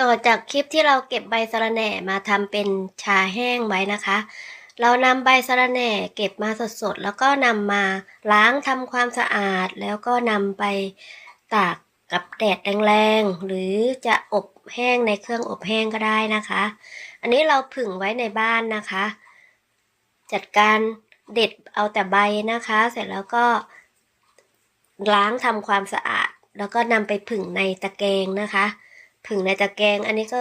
ต่อจากคลิปที่เราเก็บใบสะระแหน่มาทำเป็นชาแห้งไว้นะคะ เรานำใบสะระแหน่เก็บมาสดๆ แล้วก็นำมาล้างทำความสะอาด แล้วก็นำไปตากกับแดดแรงๆ หรือจะอบแห้งในเครื่องอบแห้งก็ได้นะคะ อันนี้เราผึ่งไว้ในบ้านนะคะ จัดการเด็ดเอาแต่ใบนะคะ เสร็จแล้วก็ ล้างทำความสะอาด แล้วก็นำไปผึ่งในตะแกรงนะคะ ผึ่งในตะแกรงอันนี้ก็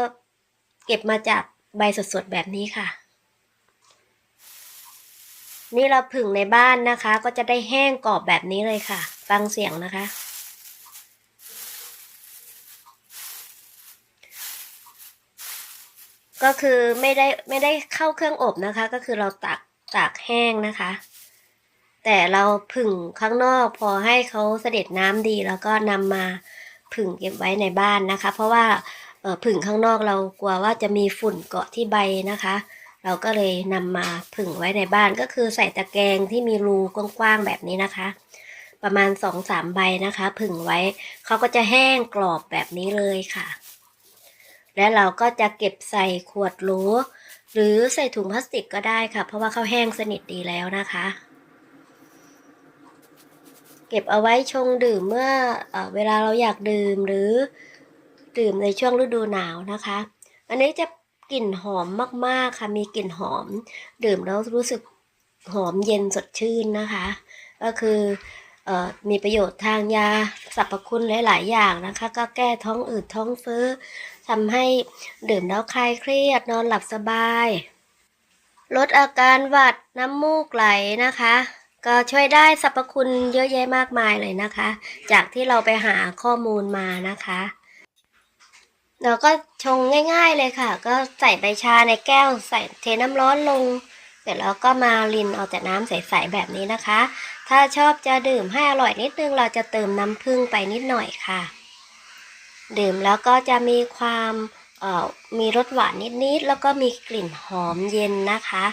เก็บมาจากใบสดๆแบบนี้ค่ะ นี่เราผึ่งในบ้านนะคะ ก็จะได้แห้งกรอบแบบนี้เลยค่ะ ฟังเสียงนะคะ ก็คือไม่ได้ไม่ได้เข้าเครื่องอบนะคะ ก็คือเราตากตากแห้งนะคะ แต่เราผึ่งข้างนอกพอให้เขาเสด็จน้ำดีแล้วก็นำมา ผึ่งเก็บไว้ในบ้านนะคะ เพราะว่าผึ่งข้างนอกเรากลัวว่าจะมีฝุ่นเกาะที่ใบนะคะ เราก็เลยนำมาผึ่งไว้ในบ้านก็คือใส่ตะแกรงที่มีรูกว้างๆแบบนี้นะคะ ประมาณสองสามใบนะคะ ผึ่งไว้เขาก็จะแห้งกรอบแบบนี้เลยค่ะ และเราก็จะเก็บใส่ขวดโหลหรือใส่ถุงพลาสติกก็ได้ค่ะ เพราะว่าเขาแห้งสนิทดีแล้วนะคะ ก็บเอาไว้ชงดื่มเมื่อเอเวลาเราอยากดื่มหรือดื่มในช่วงฤดูหนาวนะคะ อันนี้จะกลิ่นหอมมากๆค่ะ มีกลิ่นหอม ดื่มแล้วรู้สึกหอมเย็นสดชื่นนะคะ ก็คือออมีประโยชน์ทางยาสรรพคุณหลาย ๆ อย่างนะคะ ก็แก้ท้องอืดท้องเฟ้อทำให้ดื่มแล้วคลายเครียดนอนหลับสบาย ลดอาการหวัดน้ำมูกไหลนะคะ ก็ช่วยได้สรรพคุณเยอะแยะมากมายเลยนะคะ จากที่เราไปหาข้อมูลมานะคะ เราก็ชงง่าย ๆเลยค่ะ ก็ใส่ใบชาในแก้วใส่เทน้ำร้อนลง เสร็จแล้วก็มารินเอาแต่น้ำใสๆแบบนี้นะคะ ถ้าชอบจะดื่มให้อร่อยนิดนึงเราจะเติมน้ำผึ้งไปนิดหน่อยค่ะ ดื่มแล้วก็จะมีความออมีรสหวานนิดๆแล้วก็มีกลิ่นหอมเย็นนะคะ